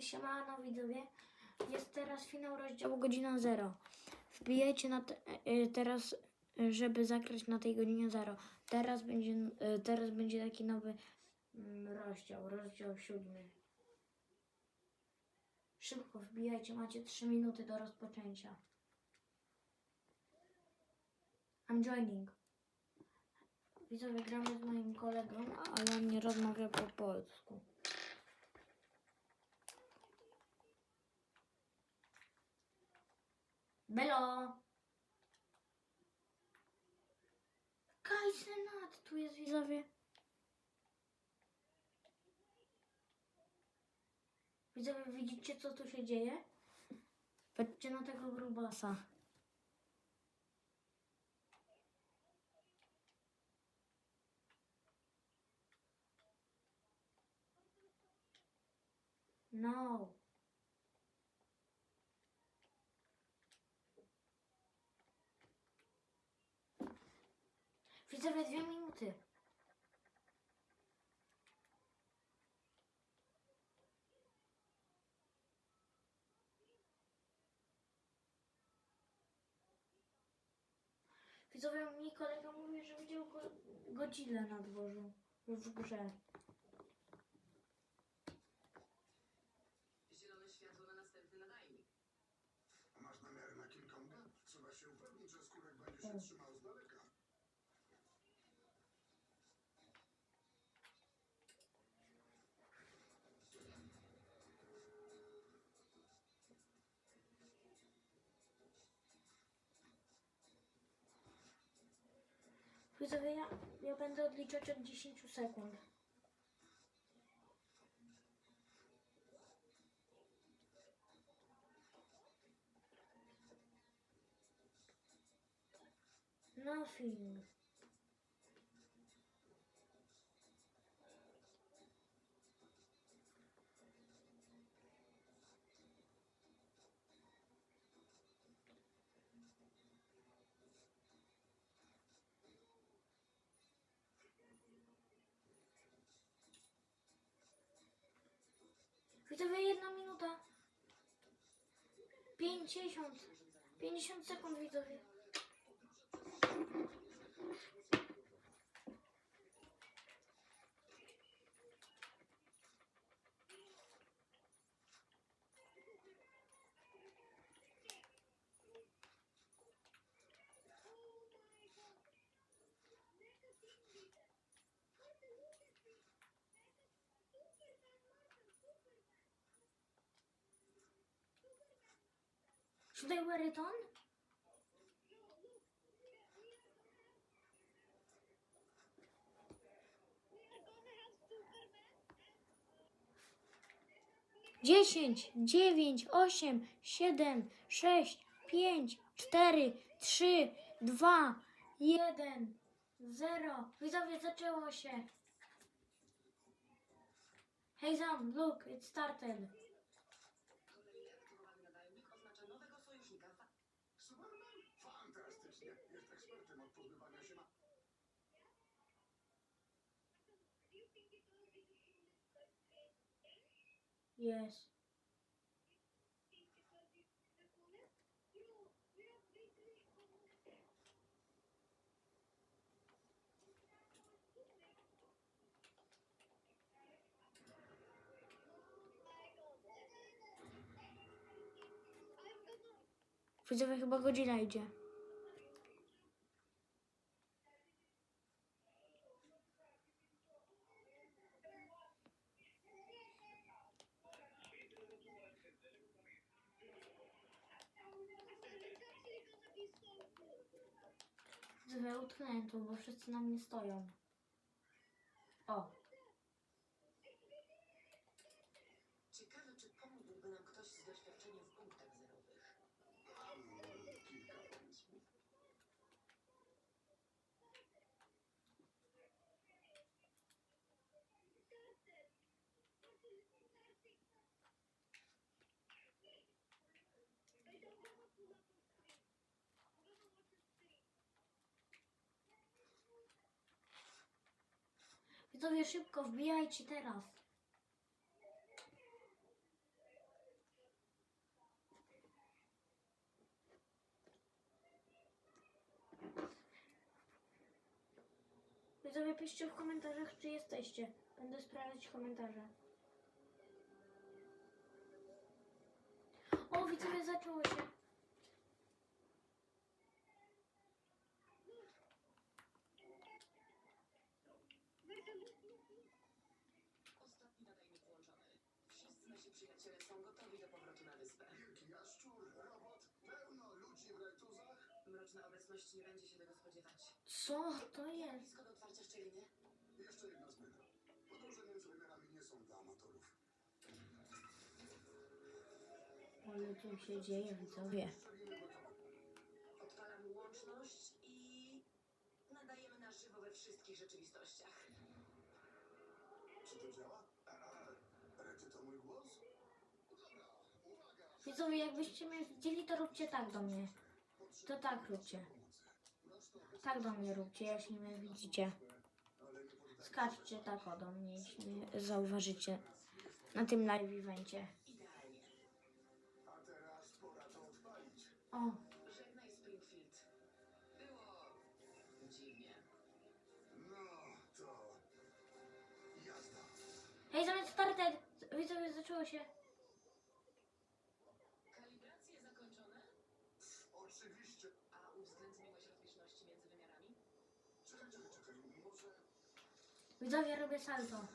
Siemano widzowie, jest teraz finał rozdziału godzina 0. Wbijajcie na te, e, teraz, e, żeby zagrać na tej godzinie 0. Teraz będzie, e, teraz będzie taki nowy mm, rozdział, rozdział siódmy. Szybko wbijajcie, macie 3 minuty do rozpoczęcia. I'm joining. Widzowie, gramy z moim kolegą, ale on nie rozmawia po polsku. Belo! Kaj Senat, tu jest widzowie. Widzowie, widzicie co tu się dzieje? Patrzcie na tego grubasa. No. Widzowie, dwie minuty. Widzowie, mi kolega mówi, że widział go, godzinę na dworzu w grze. Zielone światło na następny nadajnik. Masz namiary na King Konga? Trzeba się upewnić, że skórek będzie się trzymał Widzowie, ja, ja będę odliczać od 10 sekund. Nothing. Widzowie, jedna minuta. 50. 50 sekund, widzowie. Should I wear it on? Dziesięć, dziewięć, osiem, siedem, sześć, pięć, cztery, trzy, dwa, jeden, zero. Widzowie, zaczęło się. Hey Sam, look, it started. Yes. Widzowie, chyba godzina idzie. Widzowie, utknąłem tu, bo wszyscy na mnie stoją. O, Ciekawe, czy pomógłby nam ktoś z doświadczeniem w punktach zerowych. Kilka pomysłów. Widzowie, szybko wbijajcie teraz. Widzowie, piszcie w komentarzach, czy jesteście. Będę sprawdzać komentarze. O, widzowie, zaczęło się. Przyjaciele są gotowi do powrotu na wyspę. Wielki jaszczur, robot, pełno ludzi w rektuzach. Mroczna obecność nie będzie się tego spodziewać. Co to jest? Blisko do otwarcia szczeliny? Jeszcze jedna zmiana. Podróże między wymiarami nie są dla amatorów. Ale co się dzieje, widzowie? Szczeliny gotowe. Odpalam łączność i nadajemy na żywo we wszystkich rzeczywistościach. Czy to działa? A, a, Rety, to mój głos? Widzowie, jakbyście mnie widzieli, to róbcie tak do mnie. To tak róbcie. Tak do mnie róbcie, jeśli mnie widzicie. Skaczcie tak o do mnie, jeśli mnie zauważycie na tym live evencie. O, hej, zamiast started! Widzowie, zaczęło się. Widzowie, robię salto.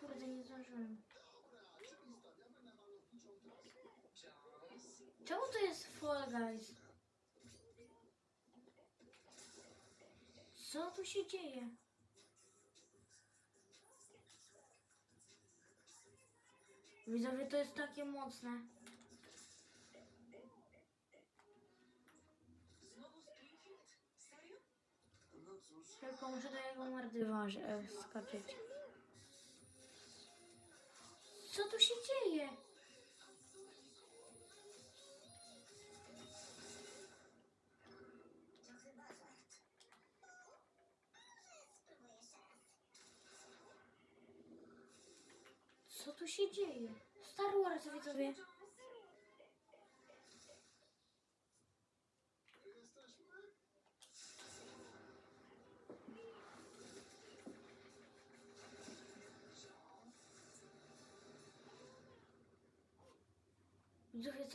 Kurde, nie zdążyłem. Czemu to jest Fall Guys? Co tu się dzieje? Widzowie, to jest takie mocne. Tylko muszę do jego mordy waż- e. Co tu się dzieje? Co tu się dzieje? Star Wars, widzowie.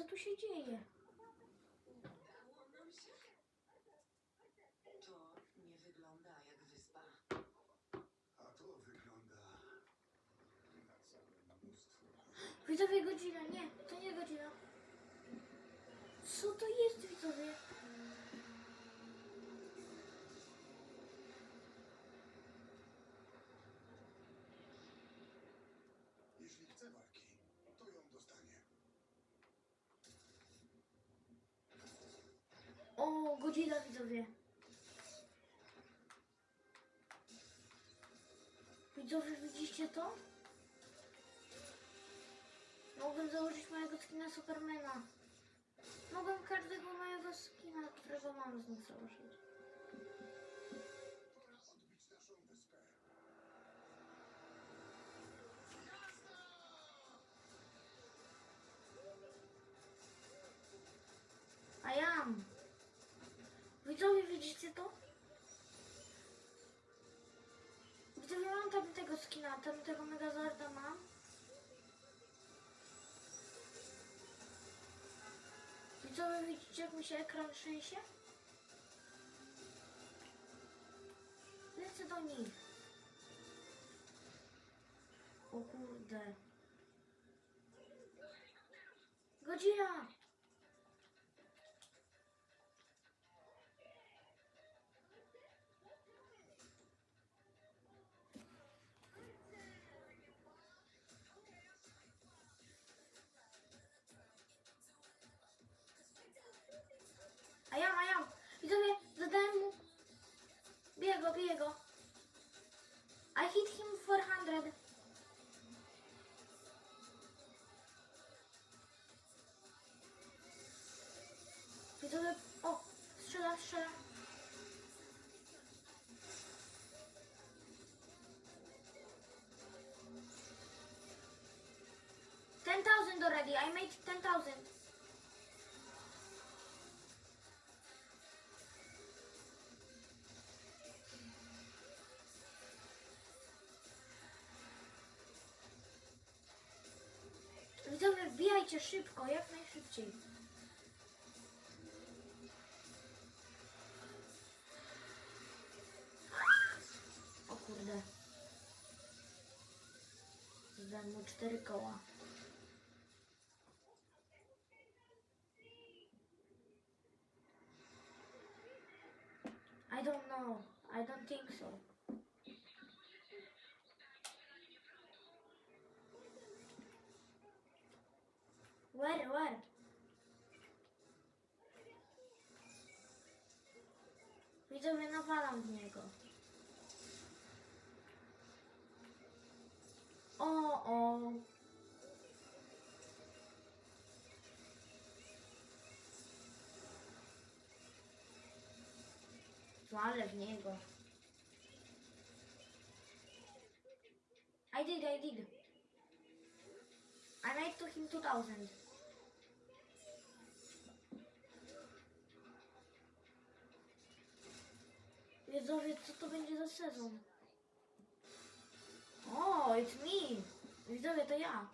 Co tu się dzieje? Udało nam się? To nie wygląda jak wyspa. A to wygląda... na całe mnóstwo. Widzowie, godzina. Nie, to nie godzina. Co to jest, widzowie? O, godzina, widzowie. Widzowie, widzicie to? Mogłem założyć mojego skina Supermana. Mogłem każdego mojego skina, którego mam z nich założyć. Skina, tam tego Megazorda mam. Widzowie, widzicie jak mi się ekran trzęsie? Lecę do nich. O kurde. Godzina! money. I made 10,000. Widzowie, wbijajcie szybko, jak najszybciej. O kurde. Zdałem mu cztery koła. Widzowie, nawalam w niego. O, o. Walę w niego. I did, I did. I made to him 2000. Widzowie, co to będzie za sezon? O, it's me! Widzowie, to ja.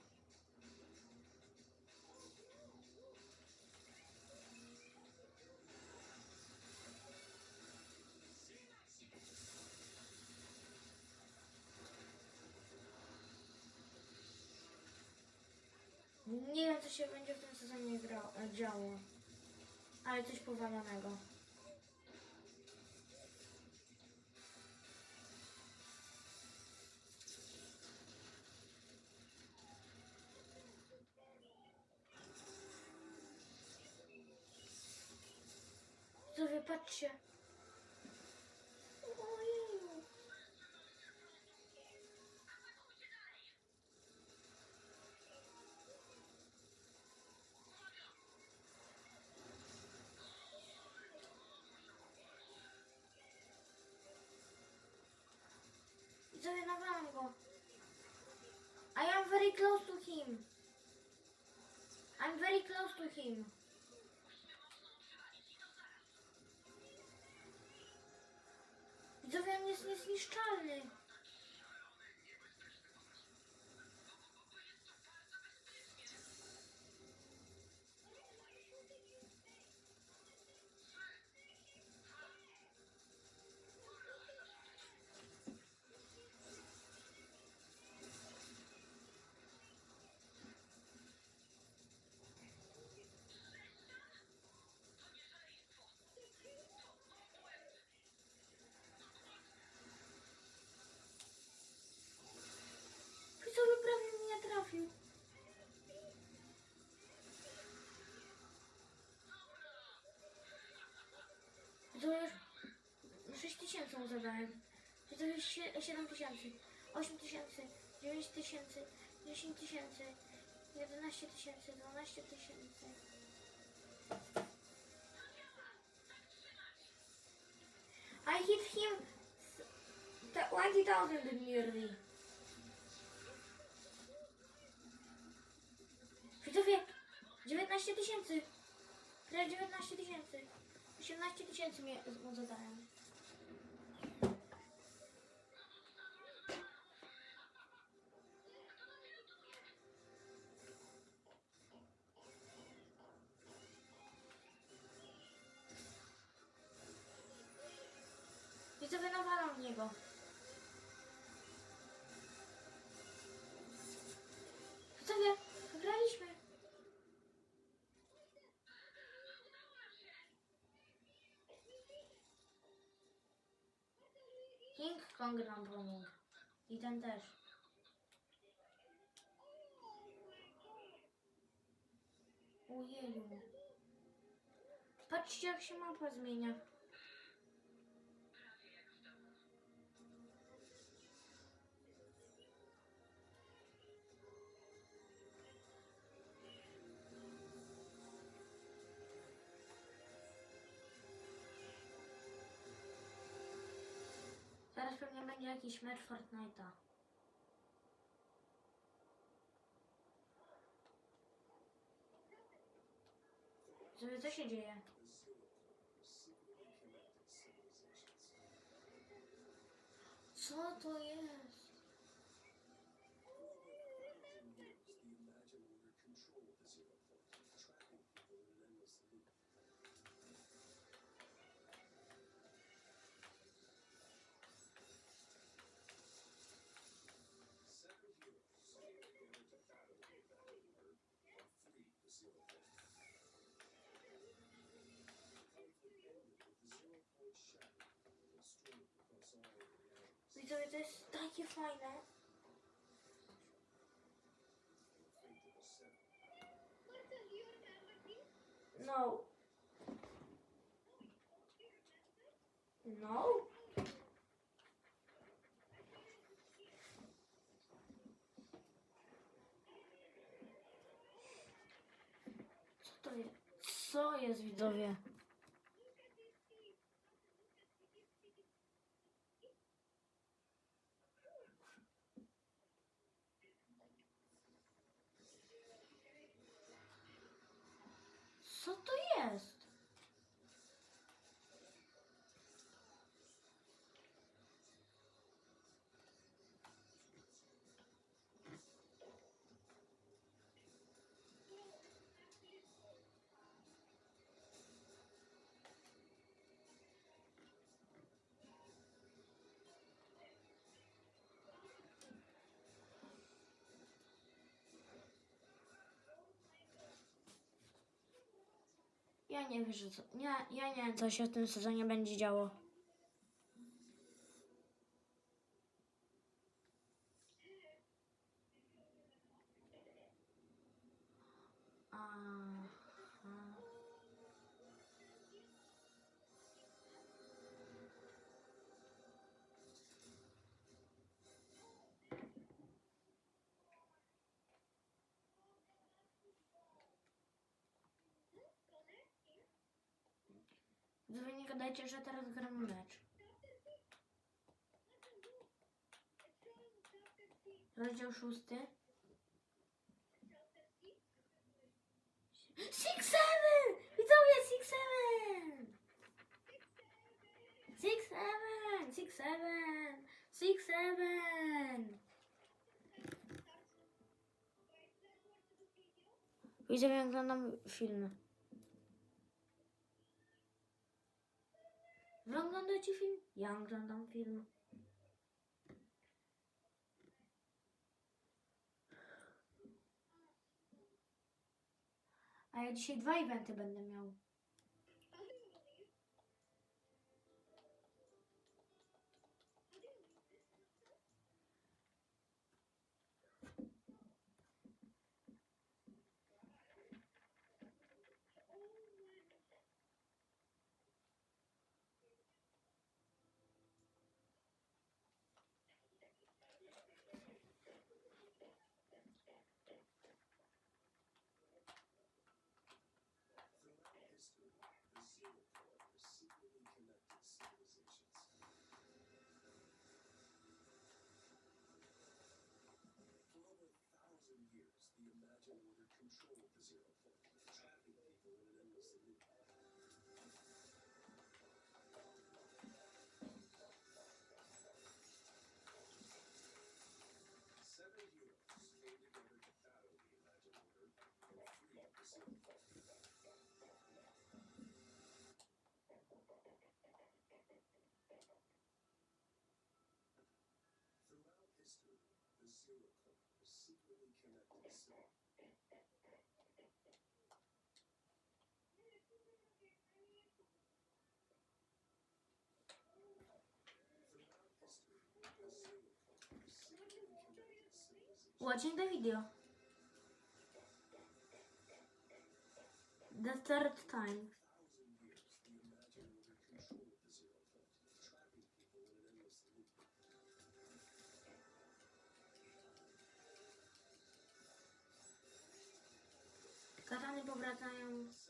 Nie wiem, co się będzie w tym sezonie działo. Ale coś powalonego. Patrzcie. Go. I am very close to him. I'm very close to him. Jest niezniszczalny. Tysięcy mu zadałem. Widzowie, 7 tysięcy, 8 tysięcy, 9 tysięcy, 10 tysięcy, 11 tysięcy, 12 tysięcy. I hit him s- 20,000 nearly. Widzowie, 19 tysięcy. Prawie 19 tysięcy. 18 tysięcy mnie zadałem. Nawalam w niego. Widzowie, wygraliśmy. King Kong nam. I ten też. Ojeju. Patrzcie jak się mapa zmienia. Teraz pewnie będzie jakiś mecz Fortnite'a. Żeby co się dzieje? Co to jest? Widzowie, to jest takie fajne. The fate of the Seven. No. No. Co to jest? Co jest widzowie? Co to Ja nie wiem, że co. Ja, ja nie wiem, co się w tym sezonie będzie działo. Wy nie gadajcie, że teraz gramy mecz. Rozdział szósty. Six seven! Widzowie, six seven! Six seven! Six seven! Six seven! Widzowie, oglądam filmy. Oglądacie film? Ja oglądam film. A ja dzisiaj dwa eventy będę miał. Order controlled the Zero Point, trapping people in an endless loop. Seven heroes came together to battle the Imagine Order and free the Zero Point Throughout history, the Zero Point has secretly connected civilizations. Watching the video. The third time. thousand years,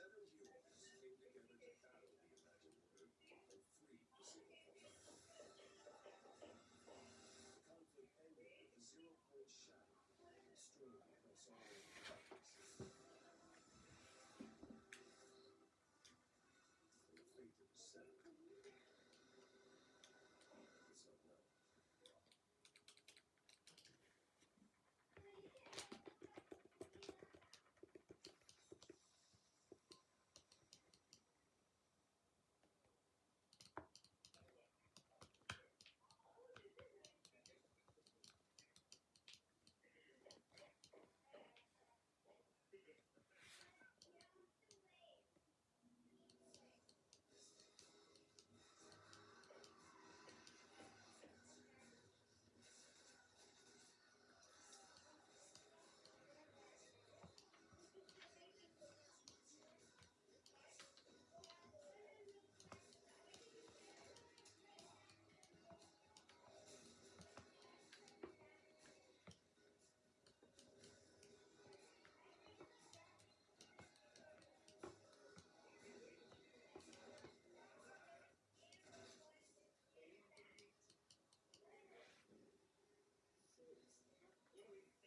Thank you.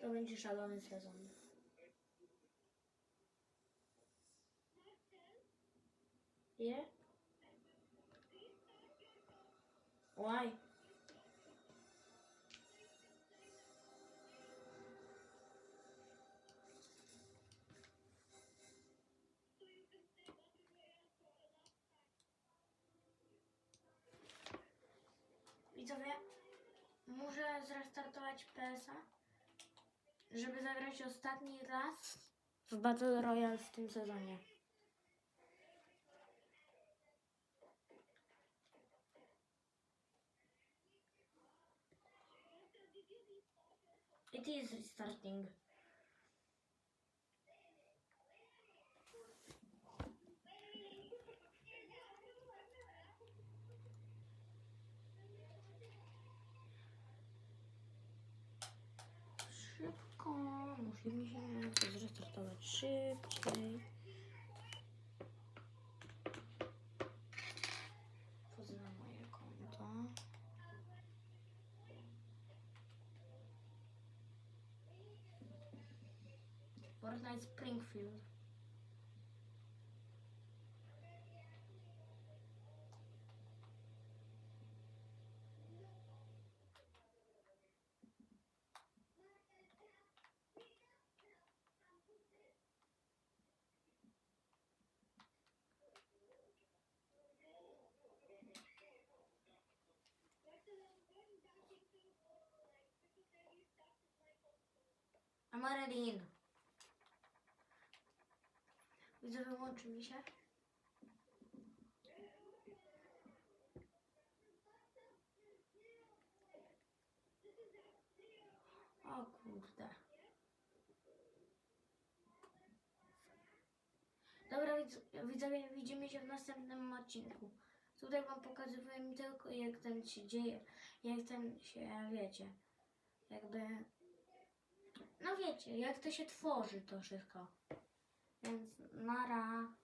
To będzie szalony sezon. Je? Why? Widzowie, muszę zrestartować PS-a, żeby zagrać ostatni raz w Battle Royale w tym sezonie. It is restarting. Szybko, musimy się to zrestartować szybciej. Wchodzę moje konto. Fortnite Springfield. I'm already in. Widzę, wyłączy mi się. O kurde. Dobra, widz- widzowie, widzimy się w następnym odcinku. Tutaj wam mi tylko jak ten się dzieje, jak ten się, wiecie, jakby, no wiecie, jak to się tworzy to wszystko. Więc nara.